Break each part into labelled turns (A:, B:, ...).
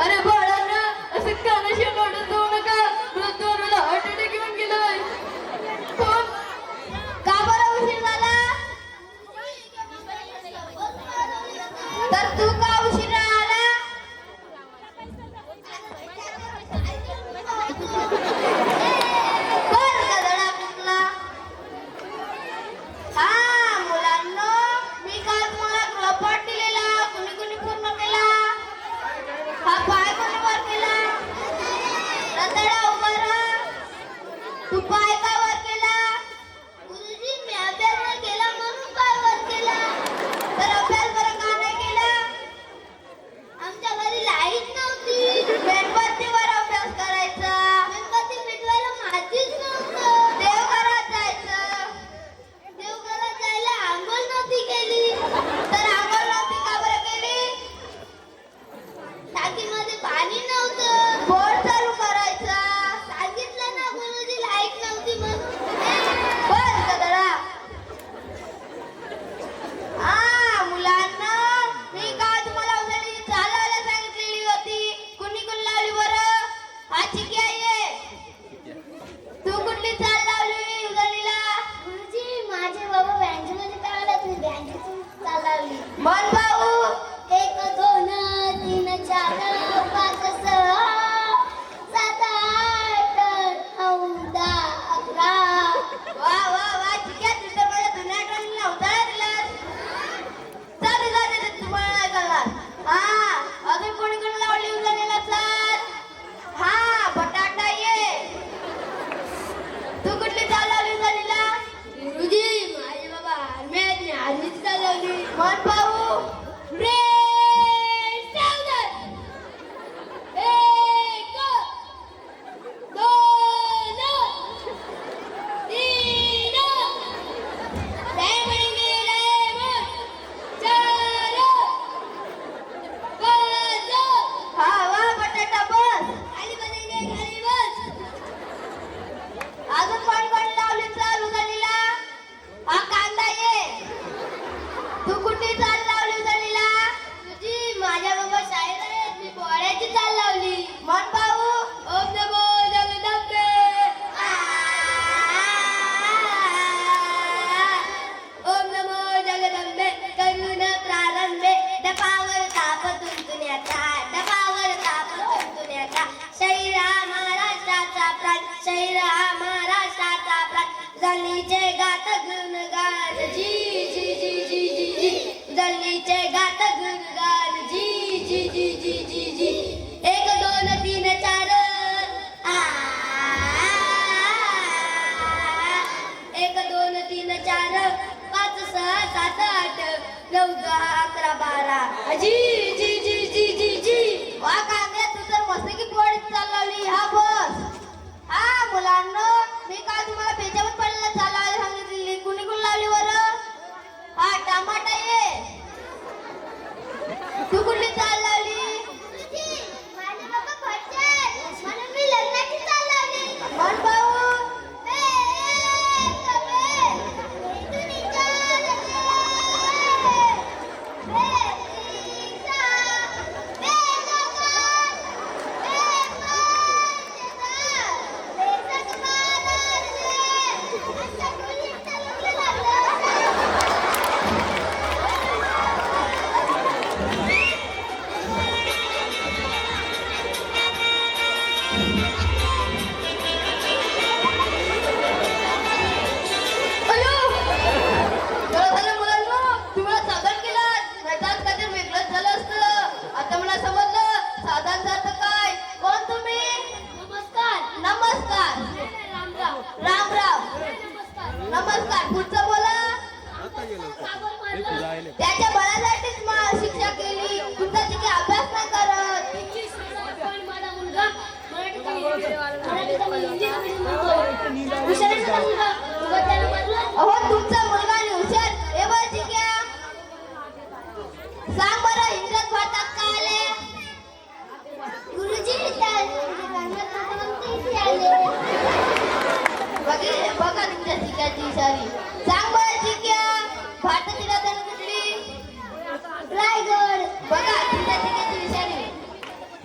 A: Araba उदलीचे गात गुणगान जी जी जी जी जी जी उदलीचे गात गुणगान जी जी जी जी जी जी एक दोन तीन चार एक दोन तीन चार पाच सहा सात आठ नऊ दहा अकरा बारा जी जी जी जी जी जी वा कांदे तू तर मस्त की पोळी चालवली हा बस हा मुलांना मी काल तुम्हाला पेच्या हुशारी सांग बरं जिंक्या भारताची राजधानी कुठली? रायगड. बघा जिंक्याची हुशारी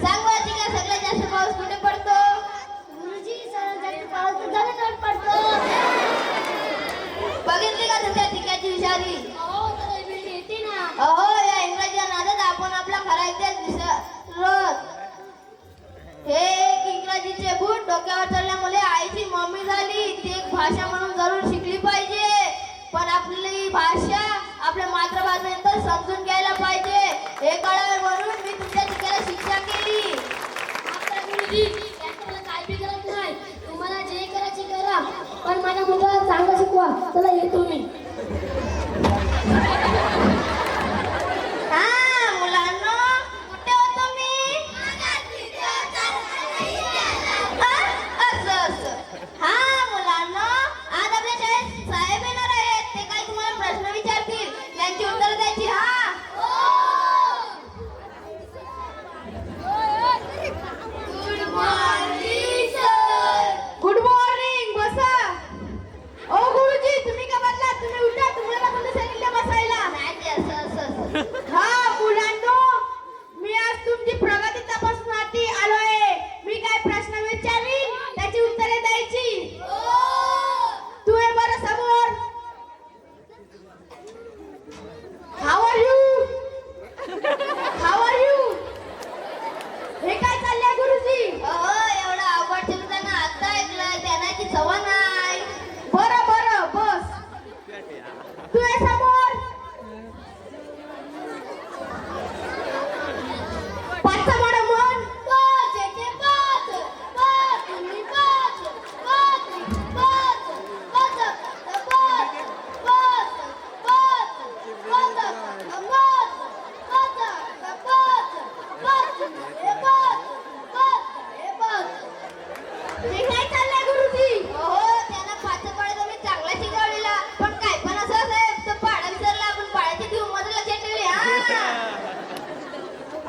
A: सांग बरं जिंक्या सगळ्यात जास्त पाऊस कुठे
B: चला चला येतो मी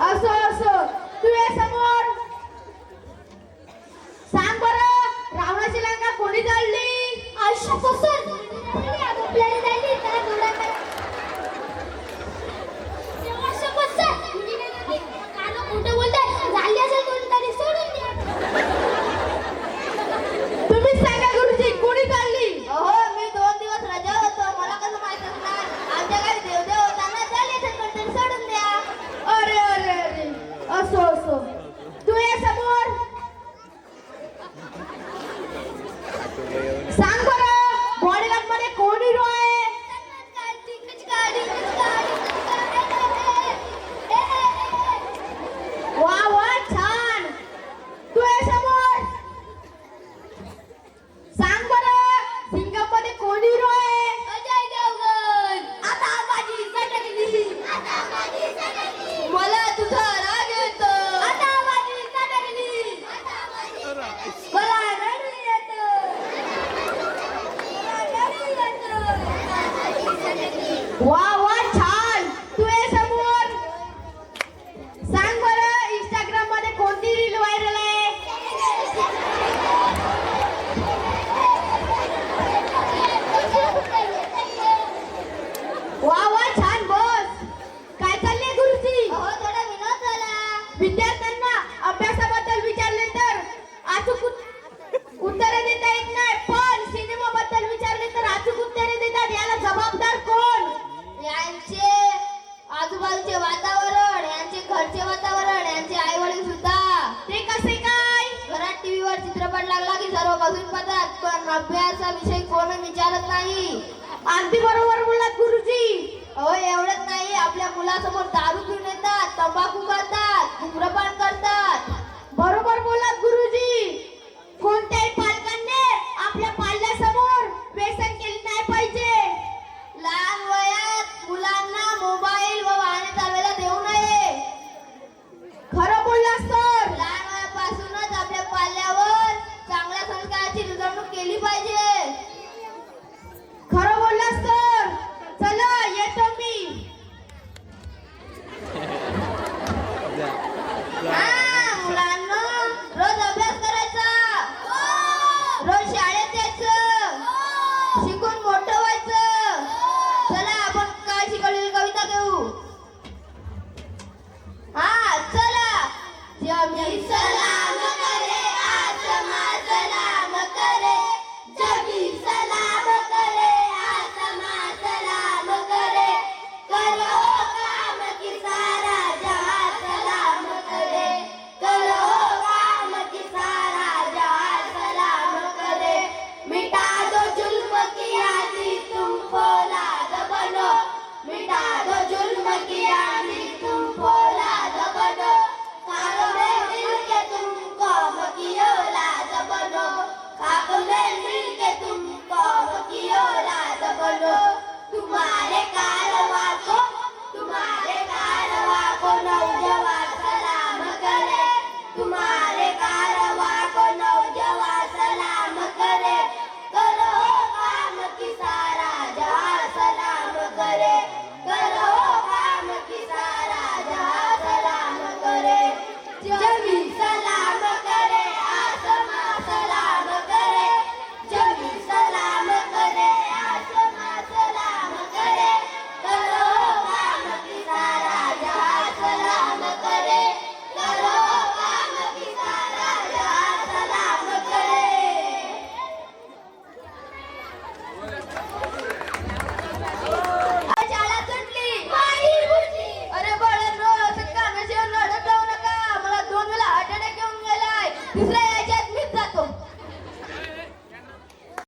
C: असो असो. तू ये समोर. सांग बर रावणाची लंका कोणी जाळली?
B: आयुष्य
C: कसं Uau! अभ्यासा विषय कोण विचारत नाही. अगदी बरोबर बोलला गुरुजी. हो एवढंच नाही. आपल्या मुलासमोर 第二遍。